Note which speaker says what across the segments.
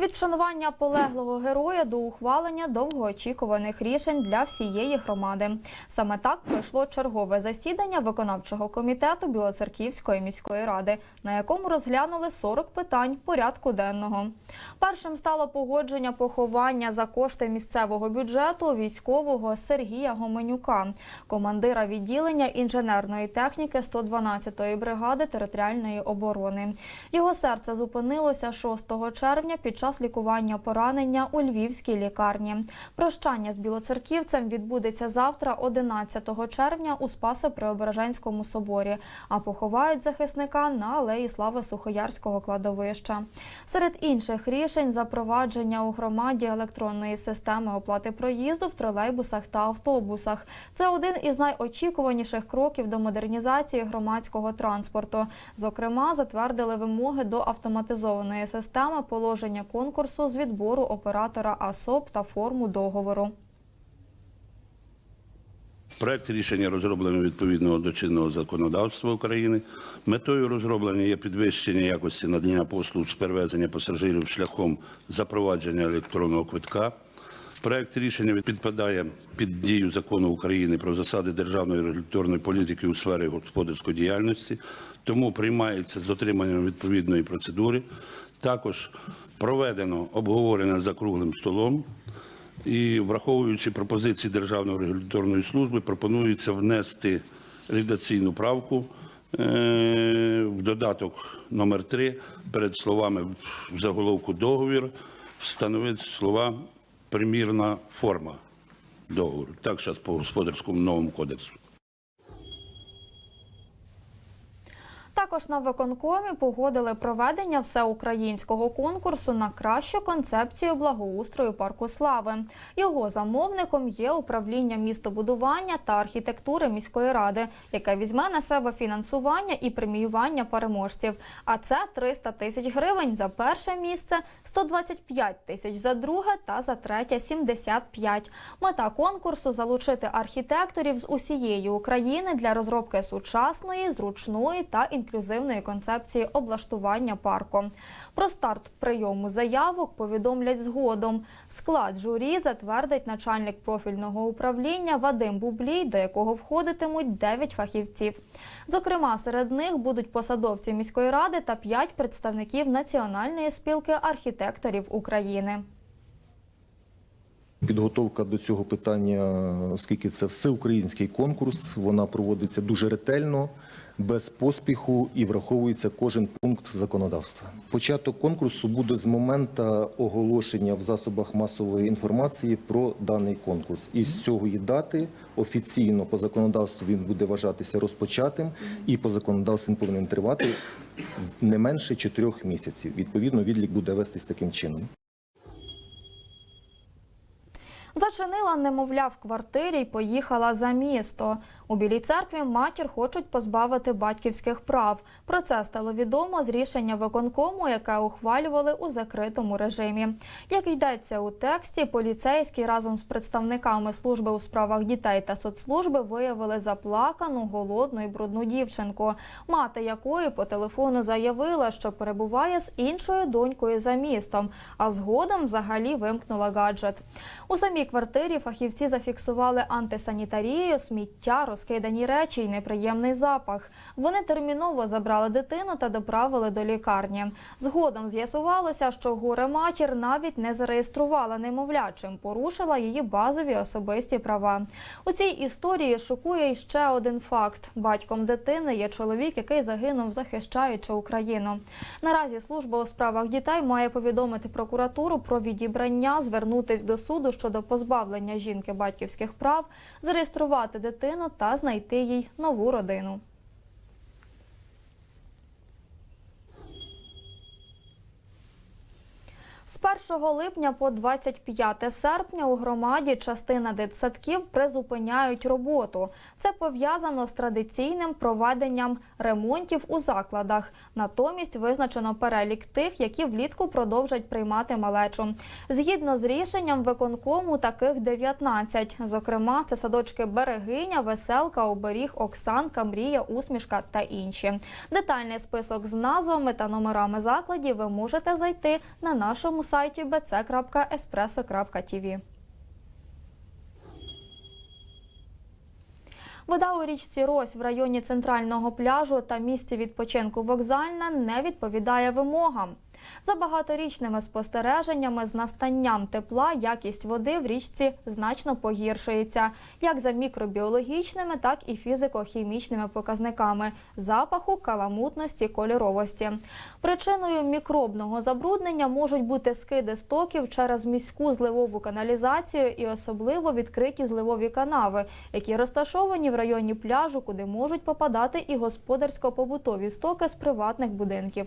Speaker 1: Від вшанування полеглого героя до ухвалення довгоочікуваних рішень для всієї громади. Саме так пройшло чергове засідання виконавчого комітету Білоцерківської міської ради, на якому розглянули 40 питань порядку денного. Першим стало погодження поховання за кошти місцевого бюджету військового Сергія Гоменюка, командира відділення інженерної техніки 112-ї бригади територіальної оборони. Його серце зупинилося 6 червня під час лікування поранення у львівській лікарні. Прощання з білоцерківцем відбудеться завтра, 11 червня, у Спасо-Преображенському соборі. А поховають захисника на алеї Слави Сухоярського кладовища. Серед інших рішень запровадження у громаді електронної системи оплати проїзду в тролейбусах та автобусах. Це один із найочікуваніших кроків до модернізації громадського транспорту. Зокрема, затвердили вимоги до автоматизованої системи положення конкурсу з відбору оператора АСОП та форму договору.
Speaker 2: Проект рішення розроблено відповідно до чинного законодавства України. Метою розроблення є підвищення якості надання послуг з перевезення пасажирів шляхом запровадження електронного квитка. Проект рішення підпадає під дію закону України про засади державної регуляторної політики у сфері господарської діяльності, тому приймається з дотриманням відповідної процедури. Також проведено обговорення за круглим столом. І враховуючи пропозиції Державної регуляторної служби, пропонується внести редакційну правку е, в додаток номер 3 перед словами в заголовку договір встановити слова примірна форма договору. Так зараз по господарському новому кодексу.
Speaker 1: Також на виконкомі погодили проведення всеукраїнського конкурсу на кращу концепцію благоустрою парку слави. Його замовником є управління містобудування та архітектури міської ради, яке візьме на себе фінансування і преміювання переможців. А це 300 тисяч гривень за перше місце, 125 тисяч за друге та за третє 75. Мета конкурсу залучити архітекторів з усієї України для розробки сучасної, зручної та інклюзивної концепції облаштування парку. Про старт прийому заявок повідомлять згодом. Склад журі затвердить начальник профільного управління Вадим Бублій, до якого входитимуть 9 фахівців. Зокрема, серед них будуть посадовці міської ради та 5 представників Національної спілки архітекторів України.
Speaker 3: Підготовка до цього питання, оскільки це всеукраїнський конкурс, вона проводиться дуже ретельно, без поспіху і враховується кожен пункт законодавства. Початок конкурсу буде з моменту оголошення в засобах масової інформації про даний конкурс. І з цієї дати офіційно по законодавству він буде вважатися розпочатим, і по законодавству він повинен тривати не менше чотирьох місяців. Відповідно, відлік буде вестись таким чином.
Speaker 1: Зачинила немовля в квартирі й поїхала за місто. У Білій церкві матір хочуть позбавити батьківських прав. Про це стало відомо з рішення виконкому, яке ухвалювали у закритому режимі. Як йдеться у тексті, поліцейські разом з представниками служби у справах дітей та соцслужби виявили заплакану, голодну і брудну дівчинку, мати якої по телефону заявила, що перебуває з іншою донькою за містом, а згодом взагалі вимкнула гаджет. У самій квартирі фахівці зафіксували антисанітарію, сміття, розкидані речі і неприємний запах. Вони терміново забрали дитину та доправили до лікарні. Згодом з'ясувалося, що горе матір навіть не зареєструвала немовля, чим порушила її базові особисті права. У цій історії шокує ще один факт: батьком дитини є чоловік, який загинув, захищаючи Україну. Наразі служба у справах дітей має повідомити прокуратуру про відібрання, звернутись до суду щодо позбавлення жінки батьківських прав, зареєструвати дитину та знайти їй нову родину. З 1 липня по 25 серпня у громаді частина дитсадків призупиняють роботу. Це пов'язано з традиційним проведенням ремонтів у закладах. Натомість визначено перелік тих, які влітку продовжать приймати малечу. Згідно з рішенням виконкому, таких 19. Зокрема, це садочки Берегиня, Веселка, Оберіг, Оксанка, Мрія, Усмішка та інші. Детальний список з назвами та номерами закладів ви можете зайти на нашому офіційному сайті bc.espresso.tv. Вода у річці Рось в районі центрального пляжу та місці відпочинку вокзальна не відповідає вимогам. За багаторічними спостереженнями з настанням тепла якість води в річці значно погіршується, як за мікробіологічними, так і фізико-хімічними показниками запаху, каламутності, кольоровості. Причиною мікробного забруднення можуть бути скиди стоків через міську зливову каналізацію і особливо відкриті зливові канави, які розташовані в районі пляжу, куди можуть попадати і господарсько-побутові стоки з приватних будинків.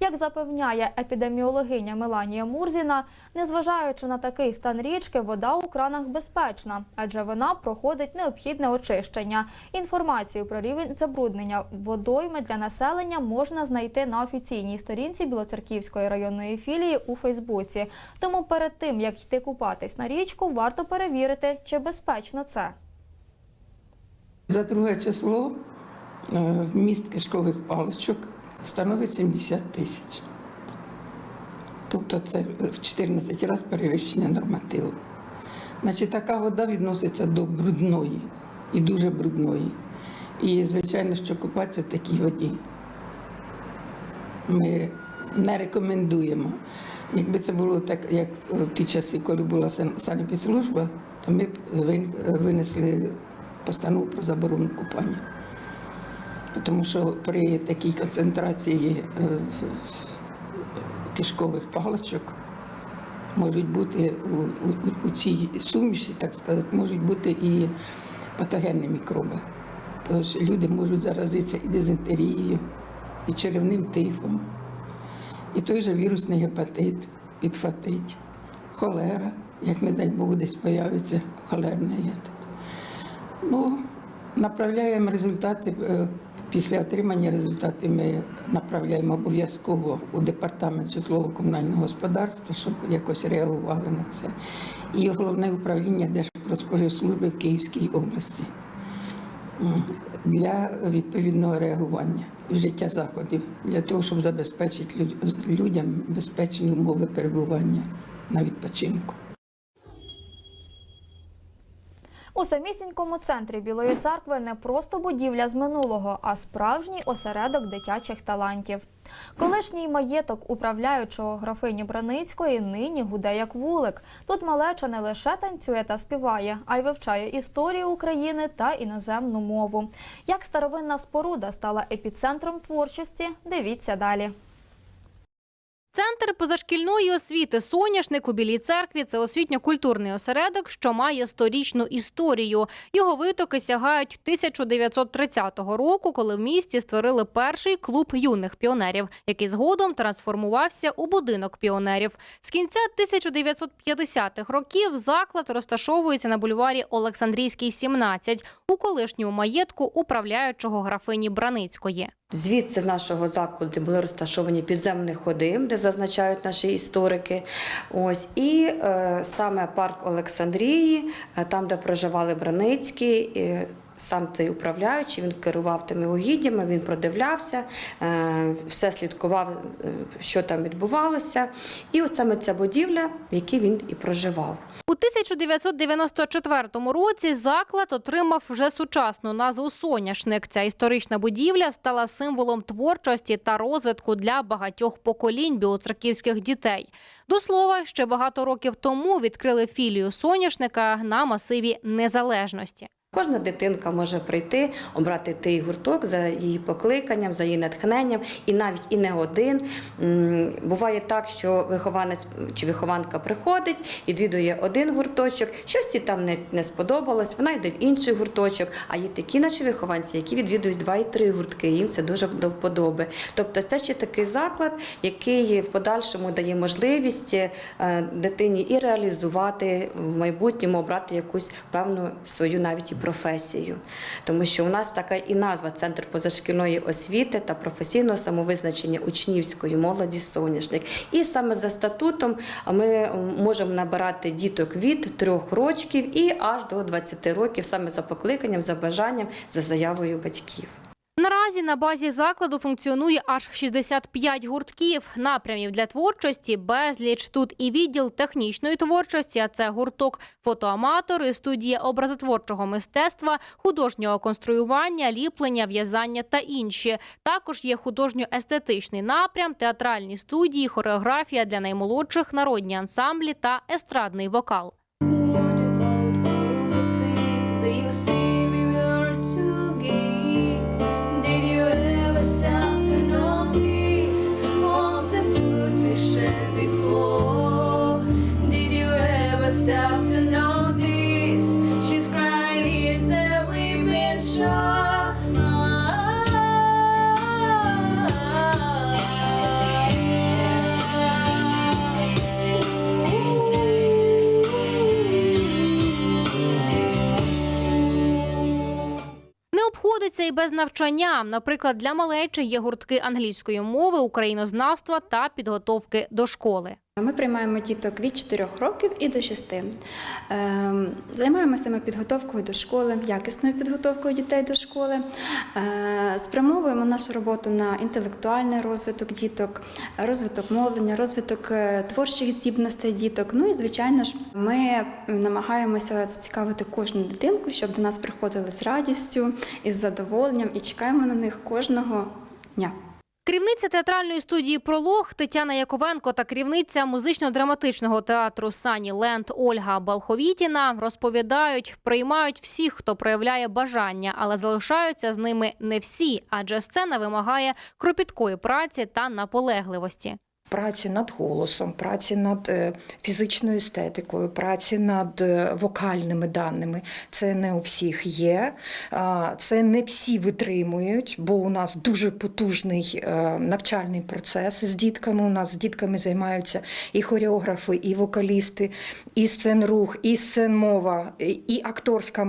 Speaker 1: Як запевняє епідеміологиня Меланія Мурзіна, незважаючи на такий стан річки, вода у кранах безпечна, адже вона проходить необхідне очищення. Інформацію про рівень забруднення водойми для населення можна знайти на офіційній сторінці Білоцерківської районної філії у Фейсбуці. Тому перед тим як йти купатись на річку, варто перевірити, чи безпечно це.
Speaker 4: За друге число е, вміст кишкових паличок становить 70 тисяч. Тобто це в 14 разів перевищення нормативу. Значить, така вода відноситься до брудної і дуже брудної. І, звичайно, що купатися в такій воді ми не рекомендуємо. Якби це було так, як в ті часи, коли була сан- санепідслужба, то ми б винесли постанову про заборону купання. Тому що при такій концентрації е, кишкових паличок можуть бути у, у, у цій суміші, так сказати, можуть бути і патогенні мікроби. Тож люди можуть заразитися і дизентерією, і черевним тифом, і той же вірусний гепатит підхватить, холера, як не дай Бог десь появиться холерний гепатит. Ну, направляємо результати. Після отримання результатів ми направляємо обов'язково у департамент житлово-комунального господарства, щоб якось реагували на це. І головне управління Держпродспоживслужби в Київській області для відповідного реагування і вжиття заходів для того, щоб забезпечити людям безпечні умови перебування на відпочинку.
Speaker 1: У самісінькому центрі Білої церкви не просто будівля з минулого, а справжній осередок дитячих талантів. Колишній маєток управляючого графині Браницької нині гуде як вулик. Тут малеча не лише танцює та співає, а й вивчає історію України та іноземну мову. Як старовинна споруда стала епіцентром творчості, дивіться далі.
Speaker 5: Центр позашкільної освіти Соняшник у Білій церкві це освітньо-культурний осередок, що має сторічну історію. Його витоки сягають 1930 року, коли в місті створили перший клуб юних піонерів, який згодом трансформувався у будинок піонерів. З кінця 1950-х років заклад розташовується на бульварі Олександрійський, 17, у колишньому маєтку управляючого графині Браницької.
Speaker 6: Звідси нашого закладу були розташовані підземні ходи, де зазначають наші історики. Ось і е, саме парк Олександрії, е, там, де проживали Браницькі. Сам той управляючий, він керував тими угіддями, він продивлявся, е, все слідкував, е, що там відбувалося. І от саме ця будівля, в якій він і проживав.
Speaker 5: У 1994 році заклад отримав вже сучасну назву Соняшник. Ця історична будівля стала символом творчості та розвитку для багатьох поколінь білоцерківських дітей. До слова, ще багато років тому відкрили філію соняшника на масиві незалежності.
Speaker 6: Кожна дитинка може прийти, обрати той гурток за її покликанням, за її натхненням, і навіть і не один. Буває так, що вихованець чи вихованка приходить, відвідує один гурточок, щось їй там не, сподобалось, вона йде в інший гурточок. А є такі наші вихованці, які відвідують два і три гуртки. Їм це дуже до вподоби. Тобто, це ще такий заклад, який в подальшому дає можливість е, дитині і реалізувати в майбутньому, обрати якусь певну свою навіть і професію. Тому що у нас така і назва Центр позашкільної освіти та професійного самовизначення учнівської молоді соняшник. І саме за статутом ми можемо набирати діток від трьох років і аж до 20 років, саме за покликанням, за бажанням, за заявою батьків.
Speaker 5: Наразі на базі закладу функціонує аж 65 гуртків, напрямів для творчості, безліч. Тут і відділ технічної творчості, а це гурток фотоаматори, студія образотворчого мистецтва, художнього конструювання, ліплення, в'язання та інші. Також є художньо-естетичний напрям, театральні студії, хореографія для наймолодших, народні ансамблі та естрадний вокал. Обходиться і без навчання. Наприклад, для малечі є гуртки англійської мови, українознавства та підготовки до школи.
Speaker 7: Ми приймаємо діток від 4 років і до 6. Ем, Займаємося ми підготовкою до школи, якісною підготовкою дітей до школи. Е, Спрямовуємо нашу роботу на інтелектуальний розвиток діток, розвиток мовлення, розвиток е, творчих здібностей діток. Ну і звичайно ж, ми намагаємося зацікавити кожну дитинку, щоб до нас приходили з радістю і з задоволенням, і чекаємо на них кожного дня.
Speaker 5: Керівниця театральної студії Пролог Тетяна Яковенко та керівниця музично-драматичного театру Сані Ленд Ольга Балховітіна розповідають, приймають всіх, хто проявляє бажання, але залишаються з ними не всі, адже сцена вимагає кропіткої праці та наполегливості.
Speaker 8: Праці над голосом, праці над е, фізичною естетикою, праці над е, вокальними даними. Це не у всіх є. Це не всі витримують, бо у нас дуже потужний е, навчальний процес з дітками. У нас з дітками займаються і хореографи, і вокалісти, і сценрух, і сценмова, і- акторська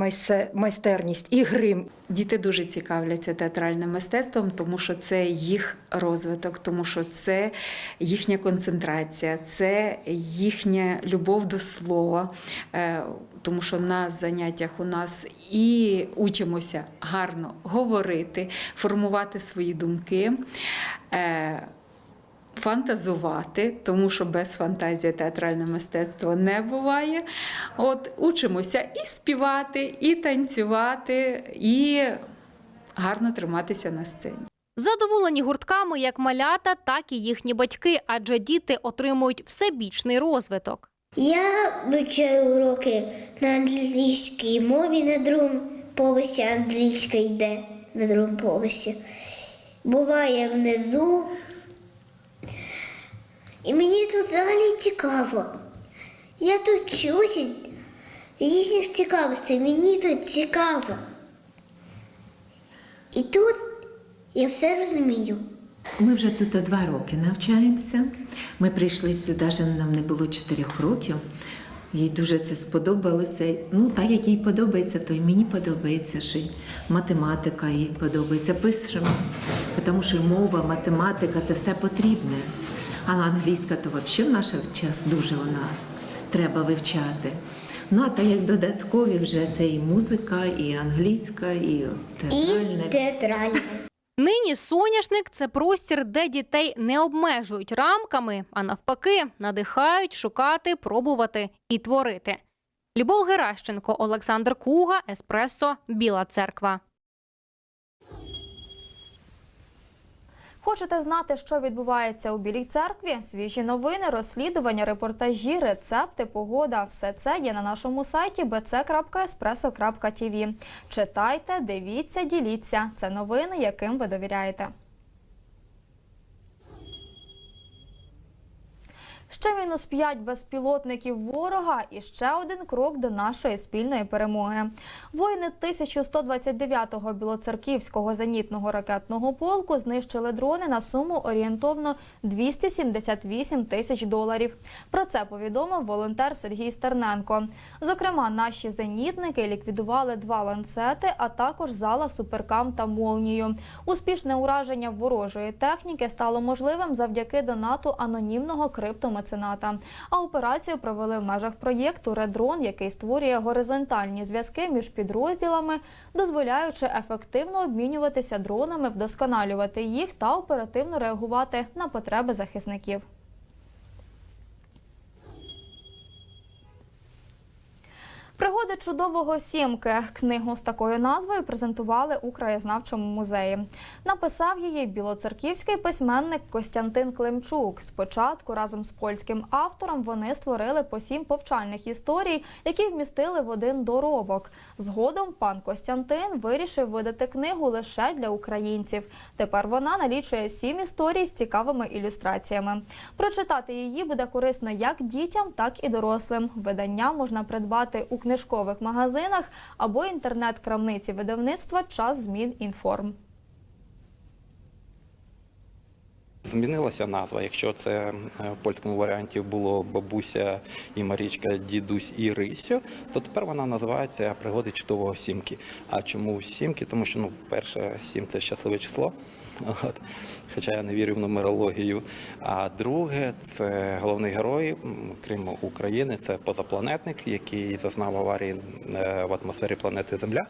Speaker 8: майстерність, і грим.
Speaker 9: Діти дуже цікавляться театральним мистецтвом, тому що це їх розвиток, тому що це їхня концентрація, це їхня любов до слова. Е, Тому що на заняттях у нас і учимося гарно говорити, формувати свої думки. Фантазувати, тому що без фантазії театральне мистецтво не буває. От учимося і співати, і танцювати, і гарно триматися на сцені.
Speaker 5: Задоволені гуртками як малята, так і їхні батьки, адже діти отримують всебічний розвиток.
Speaker 10: Я вивчаю уроки на англійській мові на другому поверсі, англійська йде на другому поверсі. Буває внизу. І мені тут взагалі цікаво. Я тут вчуся різних цікавостей, мені тут цікаво. І тут я все розумію.
Speaker 11: Ми вже тут два роки навчаємося. Ми прийшли сюди, нам не було чотирьох років. Їй дуже це сподобалося. Ну, так як їй подобається, то й мені подобається, що й математика їй подобається. Пишемо, тому що мова, математика це все потрібне. А англійська то взагалі в наш час дуже вона треба вивчати. Ну, а так як додаткові вже це і музика, і англійська, і театральне.
Speaker 10: І театральне.
Speaker 5: Нині соняшник це простір, де дітей не обмежують рамками, а навпаки, надихають шукати, пробувати і творити. Любов Геращенко, Олександр Куга, Еспресо, Біла Церква.
Speaker 1: Хочете знати, що відбувається у Білій церкві? Свіжі новини, розслідування, репортажі, рецепти, погода – все це є на нашому сайті bc.espresso.tv. Читайте, дивіться, діліться. Це новини, яким ви довіряєте. Ще мінус 5 безпілотників ворога і ще один крок до нашої спільної перемоги. Воїни 1129-го білоцерківського зенітного ракетного полку знищили дрони на суму орієнтовно 278 тисяч доларів. Про це повідомив волонтер Сергій Стерненко. Зокрема, наші зенітники ліквідували два ланцети, а також зала суперкам та молнію. Успішне ураження ворожої техніки стало можливим завдяки донату анонімного криптомецената мецената. А операцію провели в межах проєкту Редрон, який створює горизонтальні зв'язки між підрозділами, дозволяючи ефективно обмінюватися дронами, вдосконалювати їх та оперативно реагувати на потреби захисників. Пригоди чудового сімки. Книгу з такою назвою презентували у краєзнавчому музеї. Написав її білоцерківський письменник Костянтин Климчук. Спочатку разом з польським автором вони створили по сім повчальних історій, які вмістили в один доробок. Згодом пан Костянтин вирішив видати книгу лише для українців. Тепер вона налічує сім історій з цікавими ілюстраціями. Прочитати її буде корисно як дітям, так і дорослим. Видання можна придбати у книжкових магазинах або інтернет-крамниці видавництва Час змін інформ.
Speaker 12: Змінилася назва. Якщо це е, в польському варіанті було бабуся і Марічка, дідусь і Рисю, то тепер вона називається Пригоди чудового сімки. А чому сімки? Тому що ну, перше, сім це щасливе число. От. Хоча я не вірю в нумерологію. А друге, це головний герой, крім України, це позапланетник, який зазнав аварії е, в атмосфері планети Земля.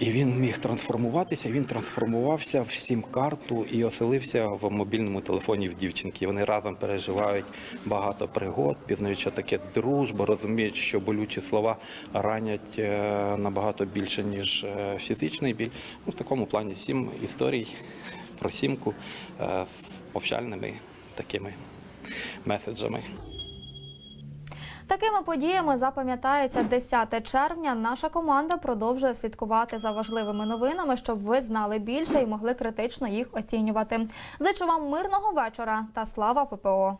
Speaker 12: І він міг трансформуватися. Він трансформувався в сім-карту і оселився в мобільному телефоні в дівчинки. Вони разом переживають багато пригод, пізнають, що таке дружба, розуміють, що болючі слова ранять е, набагато більше ніж е, фізичний біль. Ну, в такому плані сім історій про сімку е, з повчальними такими меседжами.
Speaker 1: Такими подіями запам'ятається 10 червня. Наша команда продовжує слідкувати за важливими новинами, щоб ви знали більше і могли критично їх оцінювати. Зичу вам мирного вечора та слава ППО.